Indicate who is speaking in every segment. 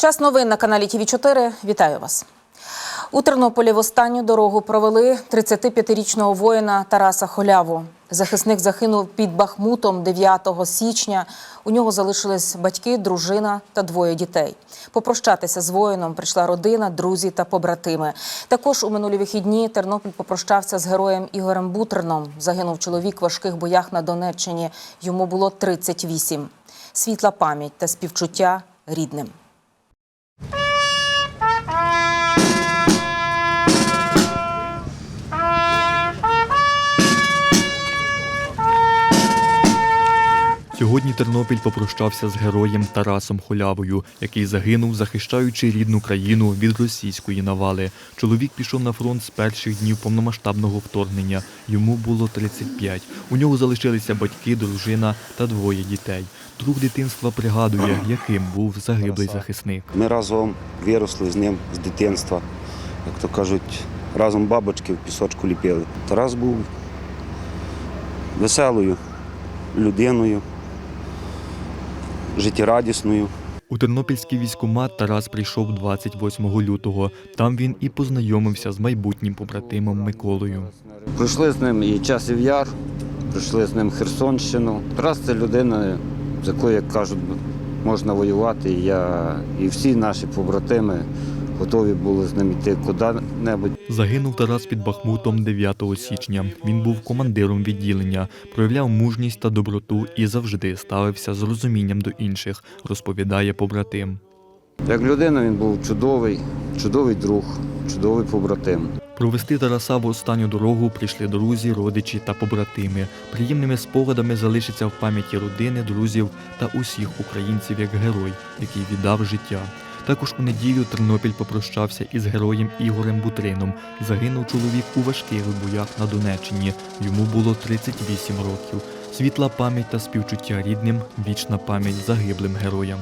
Speaker 1: Час новин на каналі ТВ 4 Вітаю вас. У Тернополі в останню дорогу провели 35-річного воїна Тараса Холяву. Захисник загинув під Бахмутом 9 січня. У нього залишились батьки, дружина та двоє дітей. Попрощатися з воїном прийшла родина, друзі та побратими. Також у минулі вихідні Тернопіль попрощався з героєм Ігорем Бутерном. Загинув чоловік в важких боях на Донеччині. Йому було 38. Світла пам'ять та співчуття рідним.
Speaker 2: Сьогодні Тернопіль попрощався з героєм Тарасом Холявою, який загинув, захищаючи рідну країну від російської навали. Чоловік пішов на фронт з перших днів повномасштабного вторгнення. Йому було 35. У нього залишилися батьки, дружина та двоє дітей. Друг дитинства пригадує, яким був загиблий захисник.
Speaker 3: Ми разом виросли з ним з дитинства. Як то кажуть, разом бабочки в пісочку ліпили. Тарас був веселою людиною, життєрадісною.
Speaker 2: У тернопільський військкомат Тарас прийшов 28 лютого. Там він і познайомився з майбутнім побратимом Миколою.
Speaker 4: Пройшли з ним і часів яр, пройшли з ним Херсонщину. Тарас це людина, з якою, як кажуть, можна воювати. І я і всі наші побратими готові були з ним йти куди-небудь.
Speaker 2: Загинув Тарас під Бахмутом 9 січня. Він був командиром відділення, проявляв мужність та доброту і завжди ставився з розумінням до інших, розповідає побратим.
Speaker 4: Як людина він був чудовий, чудовий друг, чудовий побратим.
Speaker 2: Провести Тараса в останню дорогу прийшли друзі, родичі та побратими. Приємними спогадами залишиться в пам'яті родини, друзів та усіх українців як герой, який віддав життя. Також у неділю Тернопіль попрощався із героєм Ігорем Бутрином. Загинув чоловік у важких боях на Донеччині. Йому було 38 років. Світла пам'ять та співчуття рідним, вічна пам'ять загиблим героям.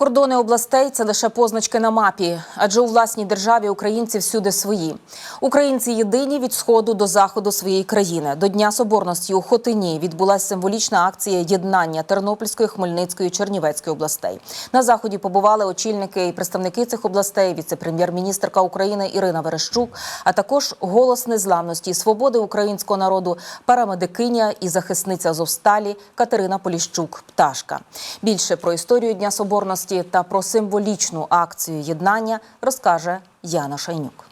Speaker 1: Кордони областей це лише позначки на мапі, адже у власній державі українці всюди свої. Українці єдині від сходу до заходу своєї країни. До Дня Соборності у Хотині відбулася символічна акція єднання Тернопільської, Хмельницької, Чернівецької областей. На заході побували очільники і представники цих областей, віце-прем'єр-міністрка України Ірина Верещук, а також голос незламності і свободи українського народу, парамедикиня і захисниця Зовсталі Катерина Поліщук. Пташка. Більше про історію Дня Соборності та про символічну акцію єднання розкаже Яна Шайнюк.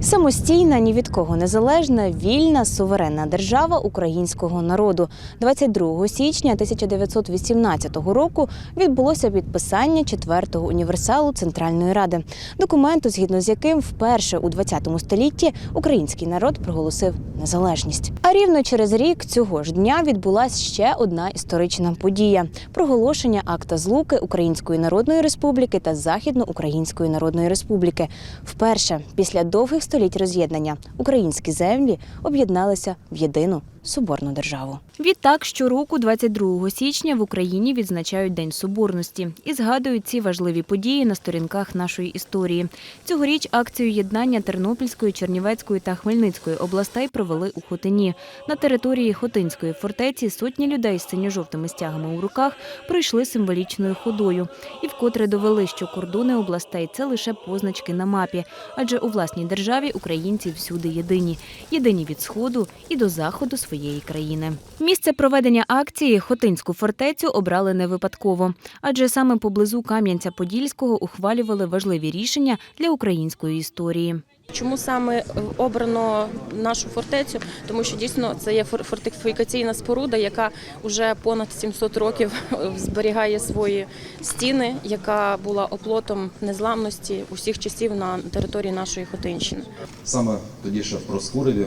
Speaker 5: Самостійна, ні від кого незалежна, вільна, суверенна держава українського народу. 22 січня 1918 року відбулося підписання четвертого універсалу Центральної Ради, документу, згідно з яким вперше у 20 столітті український народ проголосив незалежність. А рівно через рік цього ж дня відбулася ще одна історична подія проголошення акта злуки Української Народної Республіки та Західноукраїнської Народної Республіки. Вперше після довгих століть роз'єднання. Українські землі об'єдналися в єдину соборну державу. Відтак щороку, 22 січня, в Україні відзначають День Соборності і згадують ці важливі події на сторінках нашої історії. Цьогоріч акцію єднання Тернопільської, Чернівецької та Хмельницької областей провели у Хотині. На території Хотинської фортеці сотні людей з синьо-жовтими стягами у руках пройшли символічною ходою і вкотре довели, що кордони областей це лише позначки на мапі, адже у власній державі українці всюди єдині, єдині від сходу і до заходу своєї країни. Місце проведення акції Хотинську фортецю обрали не випадково, адже саме поблизу Кам'янця-Подільського ухвалювали важливі рішення для української історії.
Speaker 6: Чому саме е, обрано нашу фортецю? Тому що дійсно це є фор- фортифікаційна споруда, яка вже понад 700 років зберігає свої стіни, яка була оплотом незламності усіх часів на території нашої Хотинщини.
Speaker 7: Саме тоді ще в Проскуреві,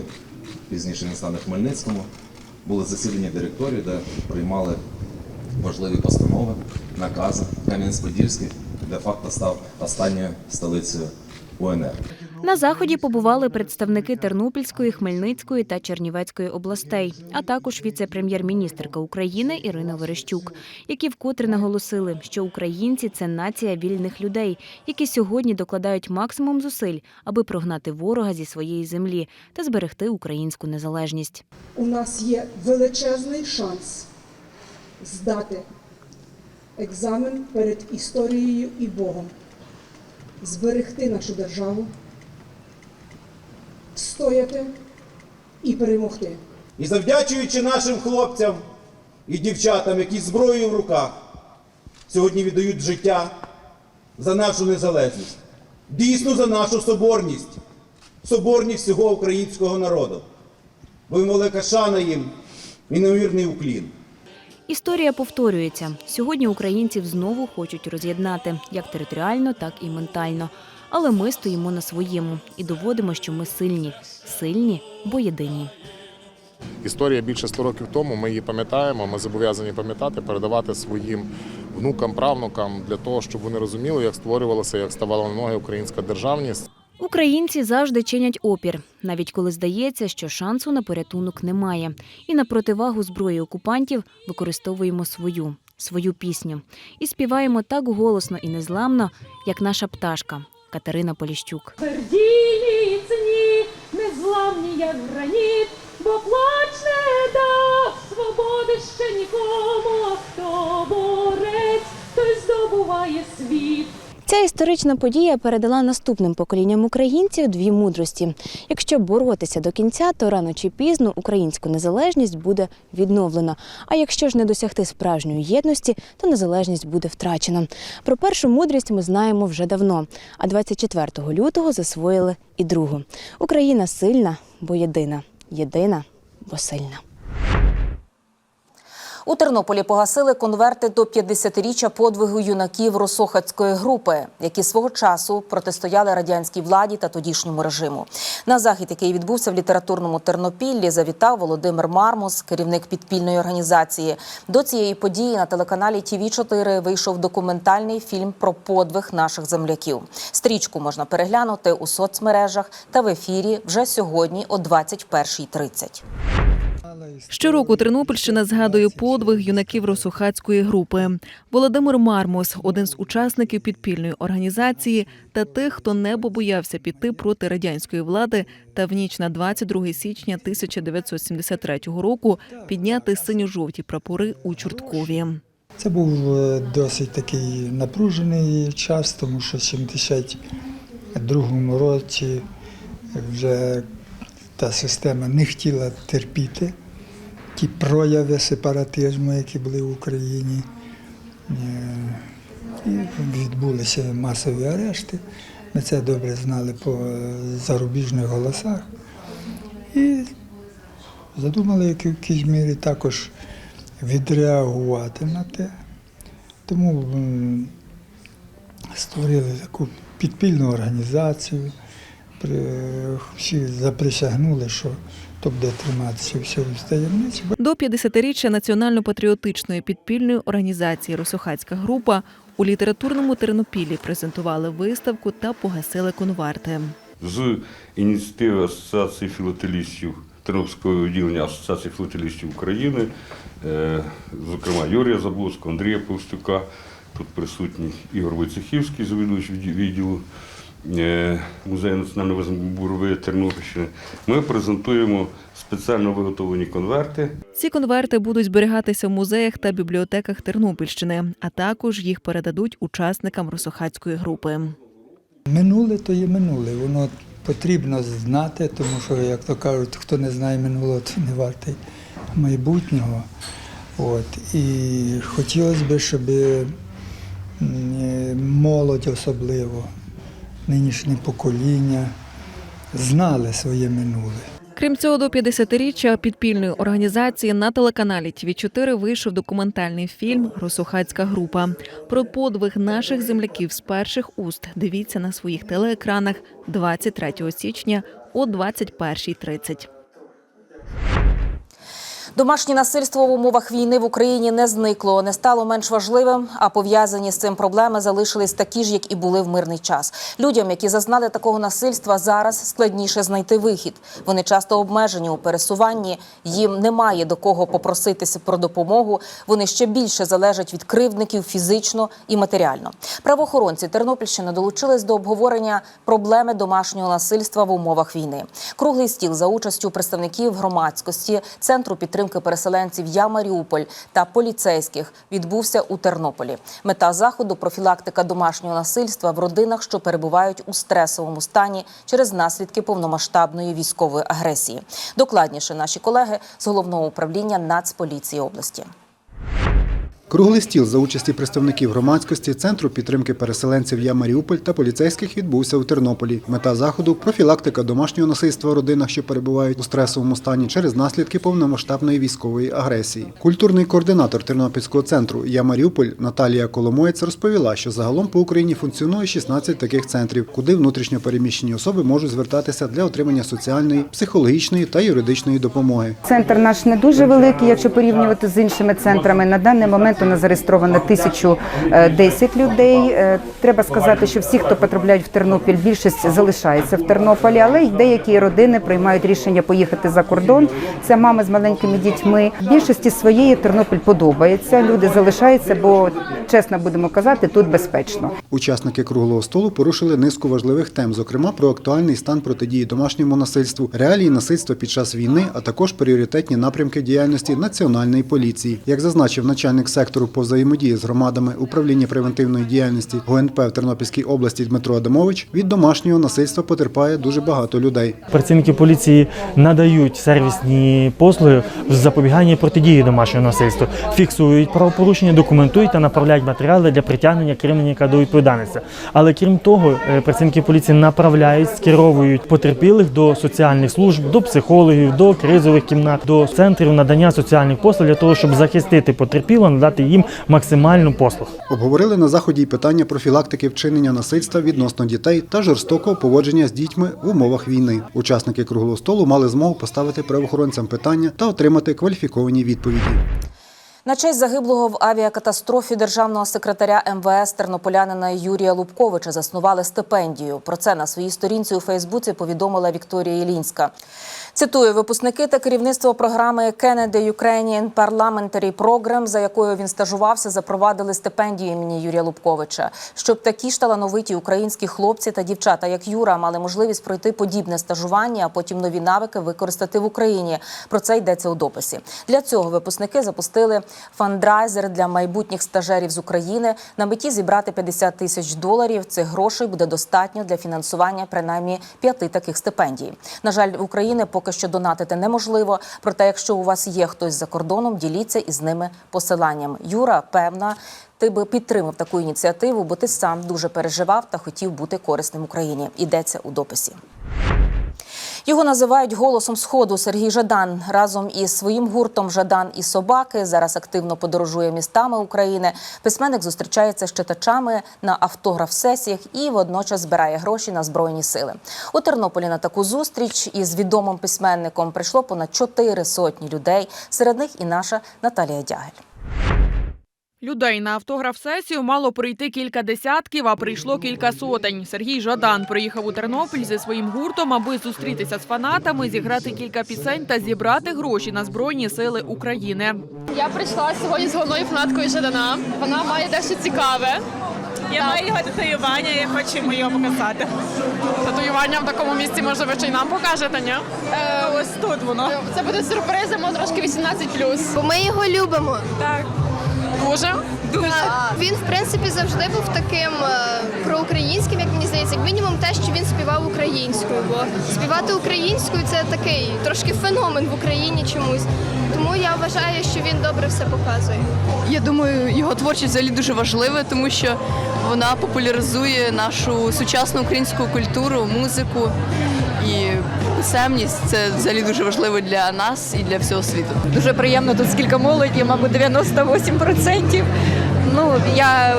Speaker 7: пізніше він стане Хмельницькому, були засідання директорії, де приймали важливі постанови, накази. Кам'янець-Подільський де-факто став останньою столицею УНР.
Speaker 5: На заході побували представники Тернопільської, Хмельницької та Чернівецької областей, а також віце-прем'єр-міністрка України Ірина Верещук, які вкотре наголосили, що українці це нація вільних людей, які сьогодні докладають максимум зусиль, аби прогнати ворога зі своєї землі та зберегти українську незалежність.
Speaker 8: у нас є величезний шанс здати екзамен перед історією і Богом, зберегти нашу державу, стояти і перемогти.
Speaker 9: І завдячуючи нашим хлопцям і дівчатам, які зброєю в руках сьогодні віддають життя за нашу незалежність, дійсно за нашу соборність, соборність всього українського народу. Бо велика шана їм і неймовірний уклін.
Speaker 5: Історія повторюється. Сьогодні українців знову хочуть роз'єднати як територіально, так і ментально. Але ми стоїмо на своєму і доводимо, що ми сильні. Сильні, бо єдині.
Speaker 10: Історія більше 100 років тому. Ми її пам'ятаємо. Ми зобов'язані пам'ятати, передавати своїм внукам, правнукам для того, щоб вони розуміли, як створювалася, як ставала на ноги українська державність.
Speaker 5: Українці завжди чинять опір, навіть коли здається, що шансу на порятунок немає. І на противагу зброї окупантів використовуємо свою, свою пісню. І співаємо так голосно і незламно, як наша пташка Катерина Поліщук. Історична подія передала наступним поколінням українців дві мудрості. Якщо боротися до кінця, то рано чи пізно українську незалежність буде відновлено. А якщо ж не досягти справжньої єдності, то незалежність буде втрачена. Про першу мудрість ми знаємо вже давно. А 24 лютого засвоїли і другу. Україна сильна, бо єдина. Єдина, бо сильна.
Speaker 1: У Тернополі погасили конверти до 50-річчя подвигу юнаків Росохацької групи, які свого часу протистояли радянській владі та тодішньому режиму. На захід, який відбувся в літературному Тернопіллі, завітав Володимир Мармус, керівник підпільної організації. До цієї події на телеканалі ТІВІ 4 вийшов документальний фільм про подвиг наших земляків. Стрічку можна переглянути у соцмережах та в ефірі вже сьогодні о 21.30.
Speaker 11: Щороку Тернопільщина згадує подвиг юнаків Росухацької групи. Володимир Мармос один з учасників підпільної організації та тих, хто не побоявся піти проти радянської влади та в ніч на 22 січня 1973 року підняти синьо-жовті прапори у Чорткові.
Speaker 12: Це був е, досить такий напружений час, тому що в 72-му році вже та система не хотіла терпіти ті прояви сепаратизму, які були в Україні. Е, І відбулися масові арешти. Ми це добре знали по зарубіжних голосах. І задумали як в якійсь мірі також відреагувати на те. Тому створили таку підпільну організацію. Всі заприсягнули, що то буде триматися все в таємниці.
Speaker 11: До 50-річчя національно-патріотичної підпільної організації Росухацька група у літературному Тернопіллі презентували виставку та погасили конверти.
Speaker 13: з ініціативи Асоціації філателістів Тернопільського відділення Асоціації філателістів України, е, зокрема Юрія Заблоцького, Андрія Повстюка. Тут присутній Ігор Войцехівський, завідувач відді- відділу музею національної визнання Тернопільщини. Ми презентуємо спеціально виготовлені конверти.
Speaker 11: Ці конверти будуть зберігатися в музеях та бібліотеках Тернопільщини, а також їх передадуть учасникам Росохацької групи.
Speaker 12: Минуле то є минуле. Воно потрібно знати, тому що, як то кажуть, хто не знає минулого, то не вартий майбутнього. От. І хотілося б, щоб е, молодь особливо, нинішнє покоління знали своє минуле.
Speaker 11: Крім цього, до 50-річчя підпільної організації на телеканалі ТВ 4 вийшов документальний фільм Росухацька група про подвиг наших земляків з перших уст. Дивіться на своїх телеекранах 23 січня о 21.30.
Speaker 1: Домашнє насильство в умовах війни в Україні не зникло, не стало менш важливим, а пов'язані з цим проблеми залишились такі ж, як і були в мирний час. Людям, які зазнали такого насильства, зараз складніше знайти вихід. Вони часто обмежені у пересуванні, їм немає до кого попроситися про допомогу. Вони ще більше залежать від кривдників фізично і матеріально. Правоохоронці Тернопільщини долучились до обговорення проблеми домашнього насильства в умовах війни. Круглий стіл за участю представників громадськості, центру підтримки підтримки переселенців Я Маріуполь та поліцейських відбувся у Тернополі. Мета заходу профілактика домашнього насильства в родинах, що перебувають у стресовому стані через наслідки повномасштабної військової агресії. Докладніше наші колеги з головного управління Нацполіції області.
Speaker 14: Круглий стіл за участі представників громадськості, центру підтримки переселенців Я Маріуполь та поліцейських відбувся у Тернополі. Мета заходу профілактика домашнього насильства в родинах, що перебувають у стресовому стані через наслідки повномасштабної військової агресії. Культурний координатор Тернопільського центру Я Маріуполь Наталія Коломоєць розповіла, що загалом по Україні функціонує 16 таких центрів, куди внутрішньо переміщені особи можуть звертатися для отримання соціальної, психологічної та юридичної допомоги.
Speaker 15: Центр наш не дуже великий, якщо порівнювати з іншими центрами. На даний момент у нас зареєстровано 1010 людей. Е, Треба сказати, що всі, хто потрапляють в Тернопіль, більшість залишається в Тернополі, але й деякі родини приймають рішення поїхати за кордон. Це мами з маленькими дітьми. Більшості своєї Тернопіль подобається. Люди залишаються, бо чесно будемо казати, тут безпечно.
Speaker 14: Учасники круглого столу порушили низку важливих тем, зокрема про актуальний стан протидії домашньому насильству, реалії насильства під час війни, а також пріоритетні напрямки діяльності національної поліції. Як зазначив начальник сектору по взаємодії з громадами управління превентивної діяльності ГУНП в Тернопільській області Дмитро Адамович, від домашнього насильства потерпає дуже багато людей.
Speaker 16: Працівники поліції надають сервісні послуги в запобіганні протидії домашнього насильства, фіксують правопорушення, документують та направляють матеріали для притягнення кримінальника до відповідальності. Але крім того, е, працівники поліції направляють, скеровують потерпілих до соціальних служб, до психологів, до кризових кімнат, до центрів надання соціальних послуг для того, щоб захистити потерпілого, надати їм максимальну послуг.
Speaker 14: Обговорили на заході й питання профілактики вчинення насильства відносно дітей та жорстокого поводження з дітьми в умовах війни. Учасники круглого столу мали змогу поставити правоохоронцям питання та отримати кваліфіковані відповіді.
Speaker 1: На честь загиблого в авіакатастрофі державного секретаря МВС тернополянина Юрія Лубковича заснували стипендію. Про це на своїй сторінці у Фейсбуці повідомила Вікторія Ілінська. Цитую, випускники та керівництво програми Kennedy Ukrainian Parliamentary Program, за якою він стажувався, запровадили стипендію імені Юрія Лубковича, щоб такі ж талановиті українські хлопці та дівчата, як Юра, мали можливість пройти подібне стажування, а потім нові навики використати в Україні. Про це йдеться у дописі. Для цього випускники запустили фандрайзер для майбутніх стажерів з України на меті зібрати 50 тисяч доларів. Цих грошей буде достатньо для фінансування принаймні п'яти таких стипендій. На жаль, в Україні поки що донатити неможливо. Проте, якщо у вас є хтось за кордоном, діліться із ними посиланням. Юра, певна. Ти би підтримав таку ініціативу, бо ти сам дуже переживав та хотів бути корисним Україні. Йдеться у дописі. Його називають голосом сходу Сергій Жадан разом із своїм гуртом Жадан і собаки зараз активно подорожує містами України. Письменник зустрічається з читачами на автограф-сесіях і водночас збирає гроші на збройні сили. У Тернополі на таку зустріч із відомим письменником прийшло понад чотири сотні людей. Серед них і наша Наталія Дягель.
Speaker 17: Людей на автограф-сесію мало прийти кілька десятків, а прийшло кілька сотень. Сергій Жадан приїхав у Тернопіль зі своїм гуртом, аби зустрітися з фанатами, зіграти кілька пісень та зібрати гроші на збройні сили України.
Speaker 18: Я прийшла сьогодні з головною фанаткою Жадана. Вона має дещо цікаве.
Speaker 19: Я маю його татуювання, я хочу йому його показати.
Speaker 18: Татуювання в такому місці, може, ви ще й нам покажете, ні?
Speaker 19: Е, ось тут воно.
Speaker 18: Це буде сюрпризом, трошки 18+.
Speaker 20: Бо ми його любимо.
Speaker 19: Так.
Speaker 18: Дуже?
Speaker 19: Дуже.
Speaker 20: Він, в принципі, завжди був таким е, проукраїнським, як мені здається, як мінімум те, що він співав українською. Бо співати українською це такий трошки феномен в Україні чомусь. Тому я вважаю, що він добре все показує.
Speaker 21: Я думаю, його творчість взагалі дуже важлива, тому що вона популяризує нашу сучасну українську культуру, музику і писемність. Це взагалі дуже важливо для нас і для всього світу.
Speaker 22: Дуже приємно тут скільки молоді, мабуть, 98%. Ну, я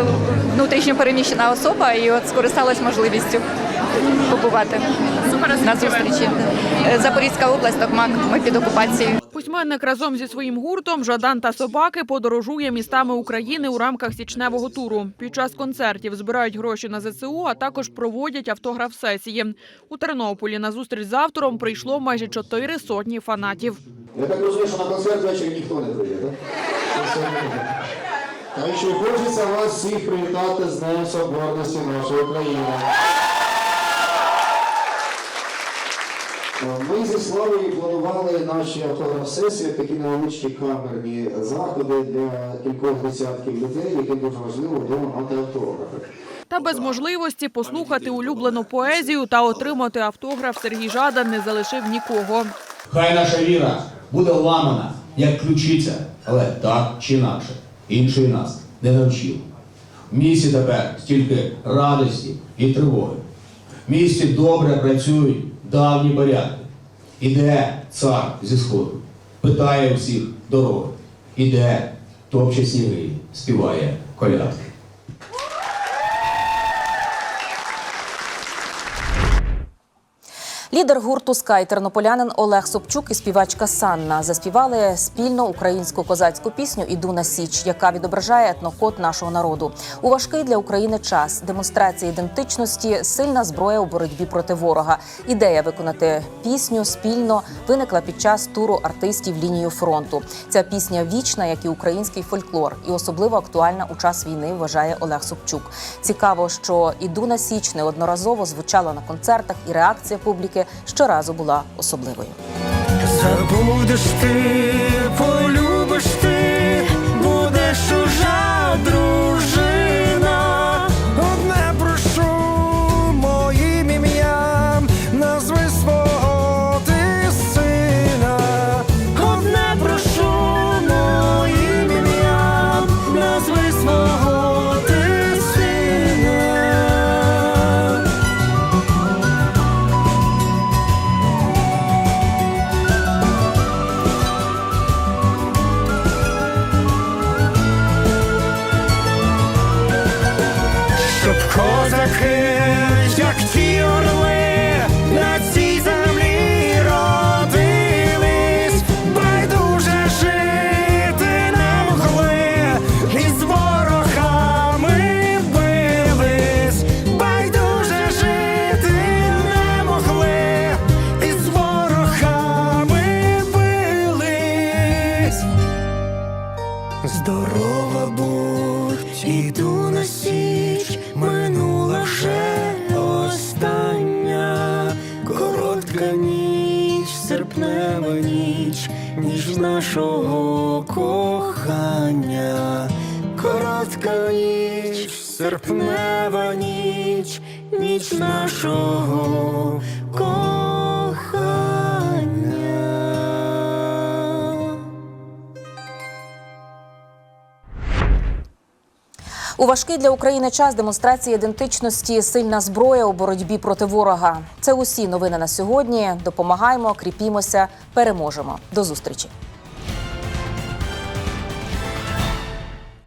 Speaker 22: внутрішньо переміщена особа і от скористалась можливістю побувати на зустрічі. Запорізька область, Токмак, ми під окупацією.
Speaker 17: Письменник разом зі своїм гуртом Жадан та собаки подорожує містами України у рамках січневого туру. Під час концертів збирають гроші на ЗСУ, а також проводять автограф-сесії. У Тернополі на зустріч з автором прийшло майже чотири сотні фанатів.
Speaker 23: Я так розумію, що на концерт ввечері ніхто не прийде, так? Так що хочеться вас всіх привітати з Днем Соборності нашої країни. Ми зі Славою планували наші автограф-сесії, такі невеличкі камерні заходи для кількох десятків людей, яким дуже важливо отримати автографи.
Speaker 17: Та без можливості послухати улюблену поезію та отримати автограф Сергій Жадан не залишив нікого.
Speaker 24: Хай наша віра буде ламана, як ключиця, але так чи інакше. Інший нас не навчив. В місті тепер стільки радості і тривоги. В місті добре працюють давні порядки. Іде цар зі сходу, питає усіх дороги. Іде, топче сніги, співає колядки.
Speaker 1: Лідер гурту Скай тернополянин Олег Собчук і співачка Санна заспівали спільно українську козацьку пісню Іду на січ, яка відображає етнокод нашого народу. У важкий для України час демонстрація ідентичності, сильна зброя у боротьбі проти ворога. Ідея виконати пісню спільно виникла під час туру артистів лінію фронту. Ця пісня вічна, як і український фольклор, і особливо актуальна у час війни. Вважає Олег Собчук. Цікаво, що іду на січ неодноразово звучала на концертах, і реакція публіки щоразу була особливою.
Speaker 25: Забудеш ти, полюбиш ти, будеш чужа дружина. Нашого кохання, коротка ніч, серпнева ніч, ніч нашого кохання.
Speaker 1: У важкий для України час демонстрації ідентичності, сильна зброя у боротьбі проти ворога. Це усі новини на сьогодні. Допомагаємо, кріпімося, переможемо. До зустрічі.